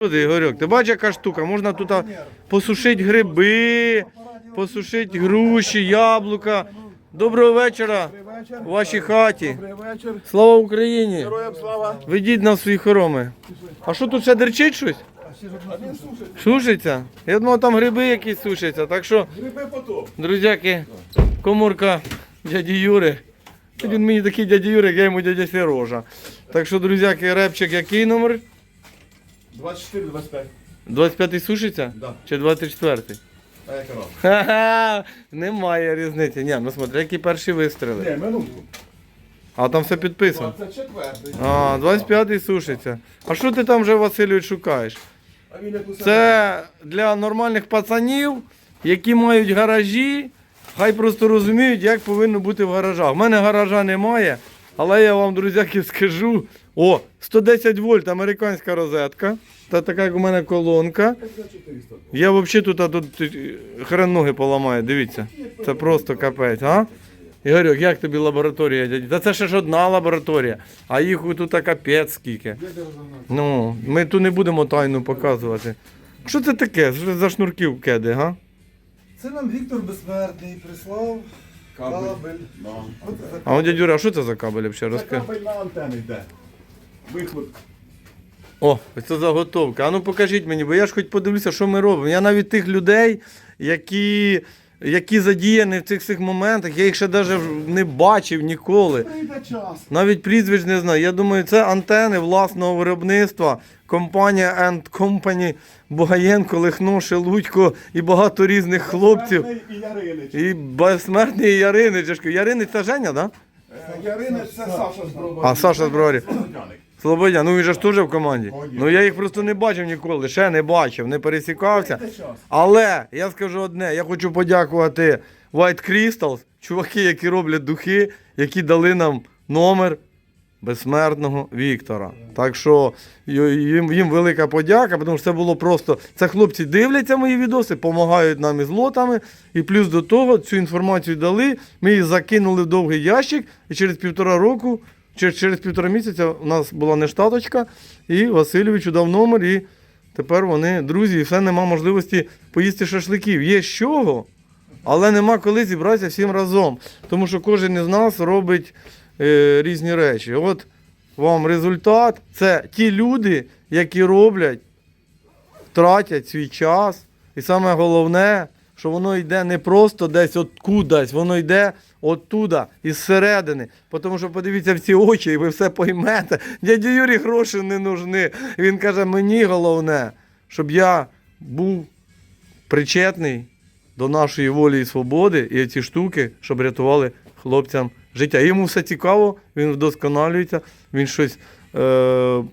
Ти, Ігорьок, ти бачиш, яка штука? Можна тут посушити гриби, посушити груші, яблука. Доброго вечора у вашій хаті. Слава Україні! Ведіть нас в свої хороми. А що тут ще дерчить щось? Сушиться? Я думав, там гриби якісь сушаться. Так що, друзяки, коморка дяді Юри. Він мені такий дяді Юри, як я йому дядя Сірожа. Так що, друзяки, репчик який номер? 24-25. 25-й сушиться? Да. Чи 24-й? А я казав. Ха-ха, немає різниці. Ні, ну смотри, які перші вистріли. Ні, минутку. А там все підписано. 24. А, 25-й сушиться. А що ти там вже, Васильович, шукаєш? А він як усе. Це для нормальних пацанів, які мають гаражі, хай просто розуміють, як повинно бути в гаражах. У мене гаража немає, але я вам, друзяки, скажу. О, 110 вольт, американська розетка. Та така, як у мене колонка. Я взагалі тут, а тут е, хрен ноги поламає, дивіться. Це просто капець, а? Ігорьок, як тобі лабораторія, дяді? Та це ще ж одна лабораторія, а їх тут капець скільки. Ну, ми тут не будемо тайну показувати. Що це таке? Що за шнурків кеди, га? Це нам Віктор Безсмертний прислав Кабель. кабель. Да. А он дядюра, а що це за кабель взагалі? Це Розкажи. кабель на антени йде. Вихлоп. О, ось це заготовка. А ну покажіть мені, бо я ж хоч подивлюся, що ми робимо. Я навіть тих людей, які, які задіяні в цих всіх моментах, я їх ще навіть не бачив ніколи. Прийде час. Навіть прізвищ не знаю. Я думаю, це антени власного виробництва, компанія End Company, Богаєнко, Лихно, Шелудько і багато різних хлопців. Безсмертний І Яринич. І безсмертний Яринич. Яринич це Женя, да? Е, Яринич це Саша Зброва. А, Саша. Слободяник. Слободя, ну він же ж теж в команді. Ну я їх просто не бачив ніколи, ще не бачив, не пересікався. Але я скажу одне: я хочу подякувати White Crystals, чуваки, які роблять духи, які дали нам номер безсмертного Віктора. Так що їм, їм велика подяка, тому що це було просто. Це хлопці дивляться мої відоси, допомагають нам із лотами. І плюс до того цю інформацію дали. Ми її закинули в довгий ящик, і через півтора року, через, півтора місяця у нас була нештаточка, і Васильовичу дав номер. І Тепер вони друзі, і все нема можливості поїсти шашликів. Є з чого, але нема коли зібратися всім разом. Тому що кожен із нас робить е, різні речі. От вам результат. Це ті люди, які роблять, тратять свій час. І саме головне, що воно йде не просто десь от кудись, воно йде оттуда, із середини. Тому що подивіться в ці очі, і ви все поймете. Дяді Юрі гроші не нужні. Він каже, мені головне, щоб я був причетний до нашої волі і свободи, і ці штуки, щоб рятували хлопцям життя. Йому все цікаво, він вдосконалюється, він щось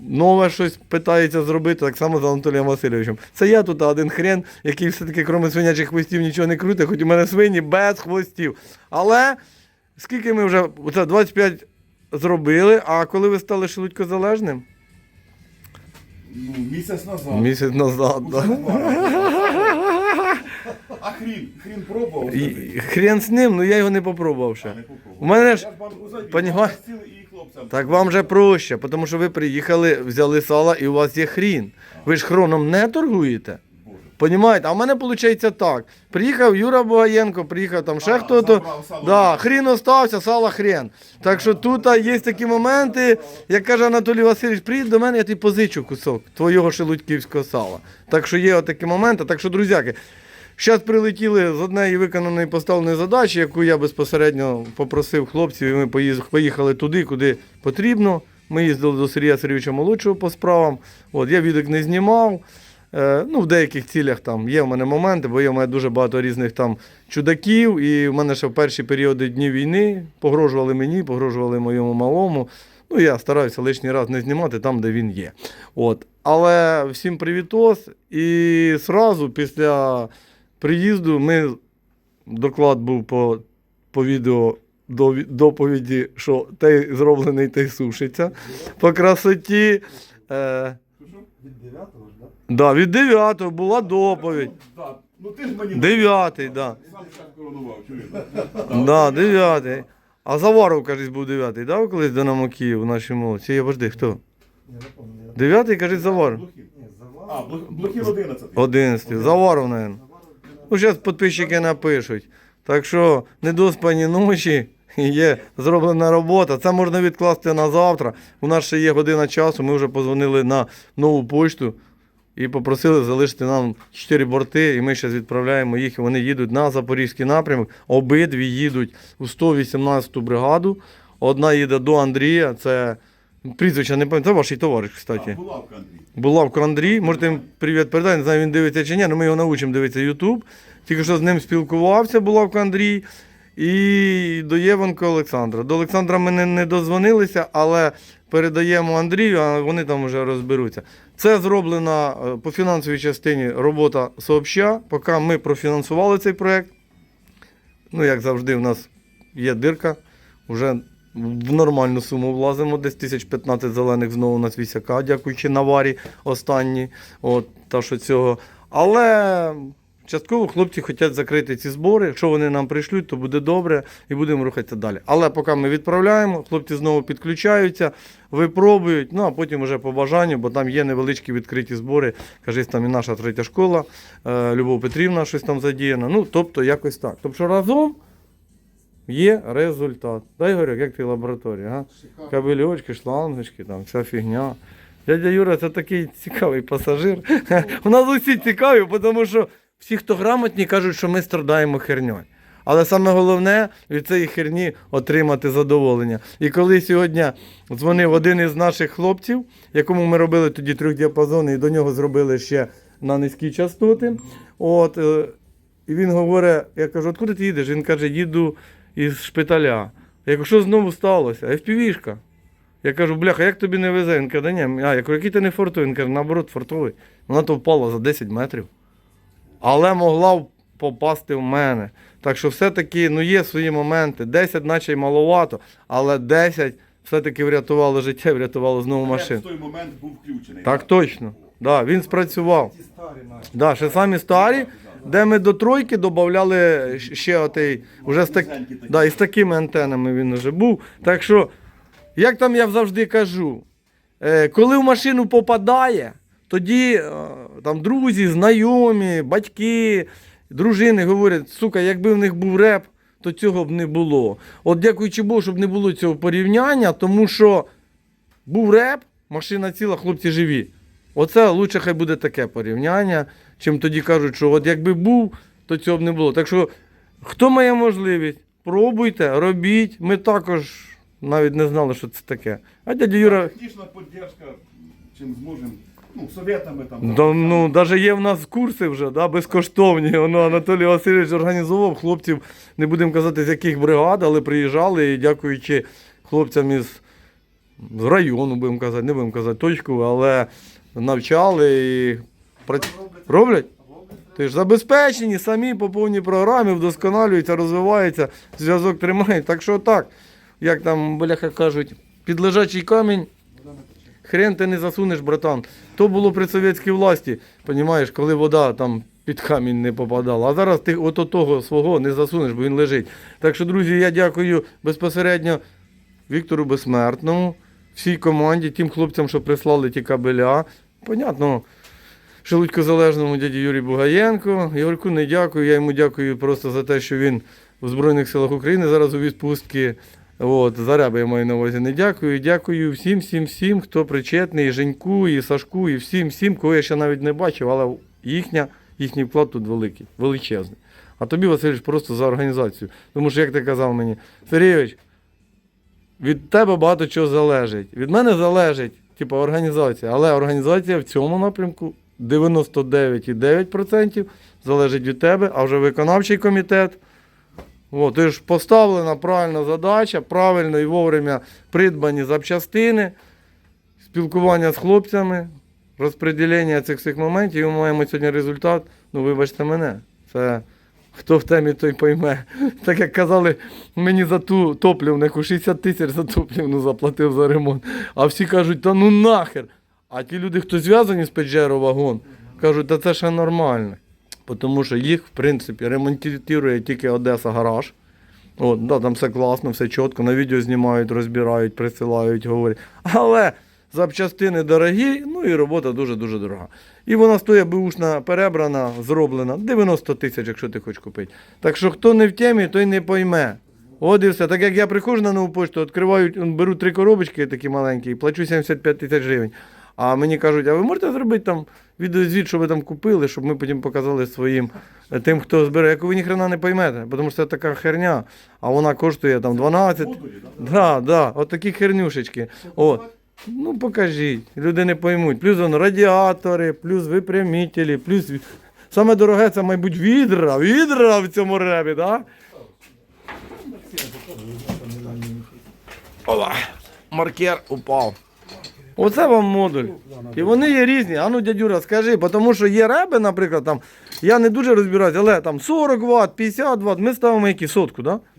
нове щось питається зробити, так само з Анатолієм Васильовичем. Це я тут один хрен, який все-таки, крім свинячих хвостів, нічого не крутить, хоч у мене свині без хвостів. Але скільки ми вже, оце 25 зробили, а коли ви стали шелудькозалежним? Ну, місяць назад. Місяць назад. Да. А хрін, хрін пробував. І, хрен з ним, ну я його не попробував ще. У мене ж Я ж банку забив, понімаєш? і хлопцям. Так вам же проще, тому що ви приїхали, взяли сало і у вас є хрін. Ви ж хроном не торгуєте. Понімаєте? А в мене виходить так. Приїхав Юра Богаєнко, приїхав там ще А, хто-то. Да, хрін остався, сало хрен. Так що тут є такі моменти, як каже Анатолій Васильович, приїдь до мене, я тобі позичу кусок твого шелудьківського сала. Так що є отакі моменти. Так що, друзяки, Зараз прилетіли з однієї виконаної поставленої задачі, яку я безпосередньо попросив хлопців, і ми поїхали туди, куди потрібно. Ми їздили до Сергія Сергійовича молодшого по справам. От, я відик не знімав. Е, ну, в деяких цілях там є в мене моменти, бо є в мене дуже багато різних там чудаків. І в мене ще в перші періоди дні війни погрожували мені, погрожували моєму малому. Ну, я стараюся лишній раз не знімати там, де він є. От. Але всім привітос. І сразу після приїзду ми доклад був по, по відео до, доповіді, що той зроблений, той сушиться. По красоті. Е, від 9-го ж, да? да, від 9 була доповідь. Да. Ну ти ж мені 9, так. Да. сам коронував. Да, 9. А Заваров, кажуть, був 9, да, колись Динамо Київ у нашій молодці? Я вожди, хто? 9, кажуть, Заваров. Завар. А, бл- блокір 11. 11. Заваров, наверное. Ну, підписчики напишуть. Так що недоспані ночі є зроблена робота. Це можна відкласти на завтра. У нас ще є година часу. Ми вже позвонили на нову почту і попросили залишити нам 4 борти, і ми зараз відправляємо їх. Вони їдуть на Запорізький напрямок. Обидві їдуть у 118-ту бригаду. Одна їде до Андрія. Це прізвище не пам'ятаю. Це ваш товариш, кстати. Булавка, Андрій. Булавко Андрій, можете їм привіт передати, не знаю, він дивиться чи ні, але ми його навчимо дивитися YouTube. Тільки що з ним спілкувався, Булавко Андрій. І до Євенко Олександра. До Олександра ми не, не дозвонилися, але передаємо Андрію, а вони там вже розберуться. Це зроблена е, по фінансовій частині робота сообща. Поки ми профінансували цей проєкт. Ну, як завжди, у нас є дирка. Вже в нормальну суму влазимо. Десь 1015 зелених знову у нас вісяка, дякуючи наварі останні. От, та що цього. Але частково хлопці хочуть закрити ці збори. Якщо вони нам прийшлють, то буде добре і будемо рухатися далі. Але поки ми відправляємо, хлопці знову підключаються, випробують, ну а потім вже по бажанню, бо там є невеличкі відкриті збори. Кажись, там і наша третя школа, е, Любов Петрівна щось там задіяна. Ну, тобто якось так. Тобто разом є результат. Дай Ігорюк, як ти лабораторія, га? Кабельочки, шлангочки, там, вся фігня. Дядя Юра, це такий цікавий пасажир. У нас усі цікаві, тому що всі, хто грамотні, кажуть, що ми страдаємо херньою. Але саме головне від цієї херні отримати задоволення. І коли сьогодні дзвонив один із наших хлопців, якому ми робили тоді трьохдіапазони, і до нього зробили ще на низькі частоти. От, е, і він говорить: я кажу, откуди ти їдеш? Він каже, їду із шпиталя. Я кажу, що знову сталося? FPV-шка. Я кажу, бляха, як тобі не везе? Він каже, ні, а я кажу, який ти не фортовий? Він каже, наоборот, фортовий. Вона то впала за 10 метрів. Але могла попасти в мене. Так що все-таки ну, є свої моменти. 10 наче й маловато, але 10 все-таки врятувало життя, врятувало знову Реп машин. в той момент був включений. Так точно. Да, він спрацював. Да, ще самі старі, де ми до тройки додавали ще отей, вже з, так, да, і з такими антенами він вже був. Так що, як там я завжди кажу, е, коли в машину попадає, тоді е, там друзі, знайомі, батьки, дружини говорять, сука, якби в них був реп, то цього б не було. От дякуючи Богу, щоб не було цього порівняння, тому що був реп, машина ціла, хлопці живі. Оце лучше хай буде таке порівняння, чим тоді кажуть, що от якби був, то цього б не було. Так що, хто має можливість, пробуйте, робіть. Ми також навіть не знали, що це таке. А дядя Юра, Технічна підтримка, чим зможемо, ну, советами там. да, ну, навіть є в нас курси вже, да, безкоштовні. Воно Анатолій Васильович організовував хлопців, не будемо казати, з яких бригад, але приїжджали і дякуючи хлопцям із з району, будемо казати, не будемо казати точку, але навчали і прац... роблять? Ти ж забезпечені самі по повній програмі, вдосконалюються, розвиваються, зв'язок тримають. Так що так, як там бляха кажуть, під лежачий камінь хрен ти не засунеш, братан. То було при совєтській власті, понімаєш, коли вода там під камінь не попадала. А зараз ти ото того свого не засунеш, бо він лежить. Так що, друзі, я дякую безпосередньо Віктору Безсмертному, всій команді, тим хлопцям, що прислали ті кабеля. Понятно, Шелудько Залежному дяді Юрію Бугаєнко. Ігорку не дякую. Я йому дякую просто за те, що він в Збройних силах України зараз у відпустці. От, Заряба я маю на увазі не дякую. Дякую всім, всім, всім, хто причетний, і Женьку, і Сашку, і всім, всім, кого я ще навіть не бачив, але їхня, їхній вклад тут великий, величезний. А тобі, Васильович, просто за організацію. Тому що, як ти казав мені, Сергійович, від тебе багато чого залежить. Від мене залежить, типу, організація, але організація в цьому напрямку 99,9% залежить від тебе, а вже виконавчий комітет. О, ти ж поставлена правильна задача, правильно і вовремя придбані запчастини, спілкування з хлопцями, розподілення цих всіх моментів, і ми маємо сьогодні результат. Ну, вибачте мене, це хто в темі, той пойме. Так як казали, мені за ту топлівнику 60 тисяч за топлівну заплатив за ремонт. А всі кажуть, та ну нахер. А ті люди, хто зв'язані з Pajero вагон, кажуть, та це ще нормально. Тому що їх, в принципі, ремонтує тільки Одеса гараж. От, да, там все класно, все чітко, на відео знімають, розбирають, присилають, говорять. Але запчастини дорогі, ну і робота дуже-дуже дорога. І вона стоїть бушна, перебрана, зроблена. 90 тисяч, якщо ти хочеш купити. Так що хто не в темі, той не пойме. От і все. Так як я приходжу на нову пошту, відкриваю, беру три коробочки такі маленькі і плачу 75 тисяч гривень. А мені кажуть, а ви можете зробити там відеозвіт, що ви там купили, щоб ми потім показали своїм е, тим, хто збере. Як ви ніхрена не поймете, тому що це така херня, а вона коштує там 12. Модулі, да? Да, да, от такі хернюшечки. От. Ну покажіть, люди не поймуть. Плюс воно радіатори, плюс випрямителі, плюс. Саме дороге це, мабуть, відра. Відра в цьому ребі, так? Ола, маркер упав. Оце вам модуль. І вони є різні. А ну, дядюра, скажи, тому що є реби, наприклад, там, я не дуже розбираюся, але там 40 Вт, 50 Вт, ми ставимо які сотку, так? Да?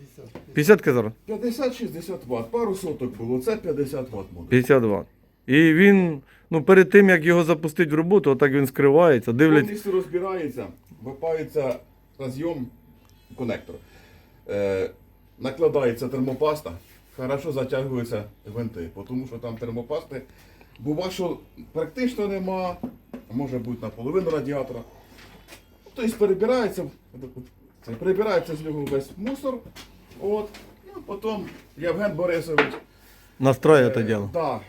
50 казав? 50-60 Вт, пару соток було, це 50 Вт модуль. 50 Вт. І він, ну перед тим як його запустити в роботу, отак він скривається, дивляться. Повністю розбирається, випається розйом конектор. Е, накладається термопаста, хорошо затягуються гвинти, тому що там термопасти бува, що практично нема, може бути наполовину радіатора. Тобто перебирається, це, прибирається з нього весь мусор. От, ну, потім Євген Борисович Настроє це діло. Так.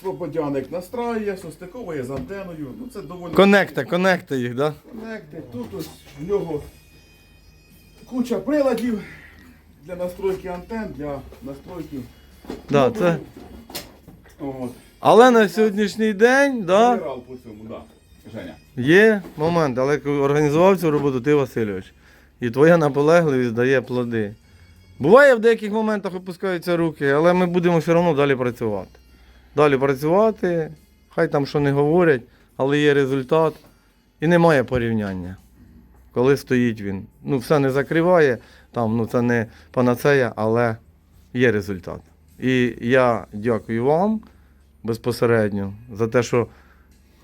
Слободяник настраює, состиковує з антеною. Ну це доволі. Конекта, конекта їх, так? Да? Конекти. Тут ось в нього куча приладів для настройки антен, для настройки. Да, модулів. це... От. Але на сьогоднішній день, да, Генерал по цьому, да. Женя. є момент, але організував цю роботу ти, Васильович. І твоя наполегливість дає плоди. Буває, в деяких моментах опускаються руки, але ми будемо все одно далі працювати. Далі працювати, хай там що не говорять, але є результат і немає порівняння. Коли стоїть він. Ну, все не закриває, там, ну, це не панацея, але є результат. І я дякую вам безпосередньо за те, що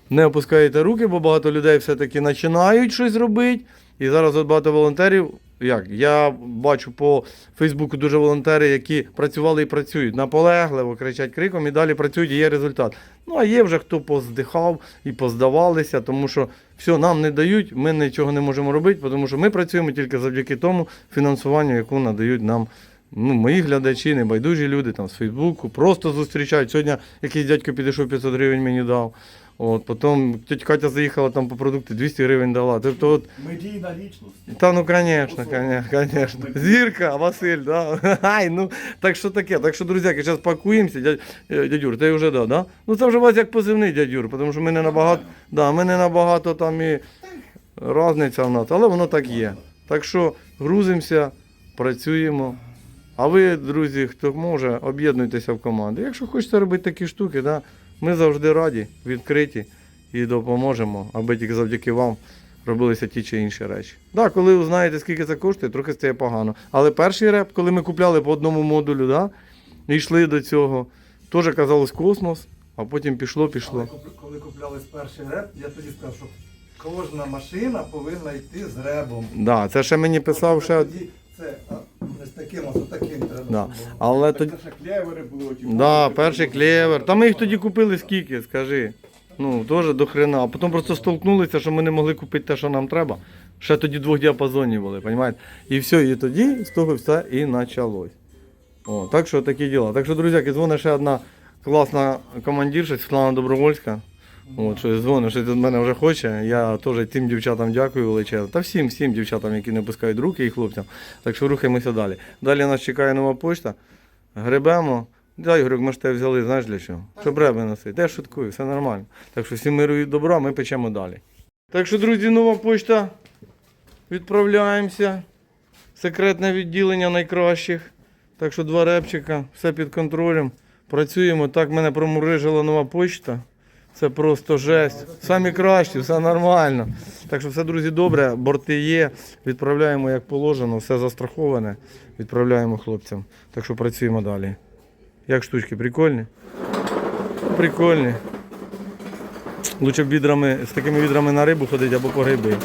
не опускаєте руки, бо багато людей все-таки починають щось робити. І зараз от багато волонтерів. Як? Я бачу по Фейсбуку дуже волонтери, які працювали і працюють наполегливо, кричать криком і далі працюють, і є результат. Ну а є вже хто поздихав і поздавалися, тому що все нам не дають, ми нічого не можемо робити, тому що ми працюємо тільки завдяки тому фінансуванню, яку надають нам ну, мої глядачі, небайдужі люди там з Фейсбуку, просто зустрічають. Сьогодні якийсь дядько підійшов 500 гривень мені дав. От, потім тетя Катя заїхала там по продукти, 200 гривень дала. Тобто, от, Медійна лічність. та ну, звісно, звісно. Зірка, Василь, да. Ай, ну, так що таке? Так що, друзяки, зараз пакуємося. Дядь, е, дядюр, ти вже да, да? Ну це вже у вас як позивний дядюр, тому що ми не набагато, да, ми не набагато там і різниця в нас, але воно так є. Так що грузимося, працюємо. А ви, друзі, хто може, об'єднуйтеся в команди. Якщо хочете робити такі штуки, да, ми завжди раді, відкриті і допоможемо, аби тільки завдяки вам робилися ті чи інші речі. Так, да, коли ви знаєте, скільки це коштує, трохи стає погано. Але перший реп, коли ми купляли по одному модулю, да, і йшли до цього, теж казалось космос, а потім пішло-пішло. коли куплялись перший реп, я тоді сказав, що кожна машина повинна йти з ребом. Да, це ще мені писав ще. Це не з таким, а з таким треба. Да. Але Так тоді. це клевери були. ті Да, перший клевер. Та ми їх тоді купили скільки, скажи. Ну, теж до хрена. А потім просто столкнулися, що ми не могли купити те, що нам треба. Ще тоді двох діапазонів були, розумієте? І все, і тоді з того все і почалось. О, так що такі діла. Так що, друзяки, дзвонить ще одна класна командирша, Світлана Добровольська. От, що дзвонить, що від мене вже хоче. Я теж тим дівчатам дякую величезно. Та всім, всім дівчатам, які не пускають руки і хлопцям. Так що рухаємося далі. Далі нас чекає нова почта. Гребемо. Да, Ігорюк, ми ж тебе взяли, знаєш для чого? Щоб реби носити. Я шуткую, все нормально. Так що всім миру і добра, ми печемо далі. Так що, друзі, нова почта. Відправляємося. Секретне відділення найкращих. Так що два репчика, все під контролем. Працюємо. Так мене промурижила нова почта. Це просто жесть. Самі кращі, все нормально. Так що все, друзі, добре, борти є. Відправляємо як положено, все застраховане. Відправляємо хлопцям. Так що працюємо далі. Як штучки, прикольні? Прикольні. Лучше б відрами, з такими відрами на рибу ходити або по гриби.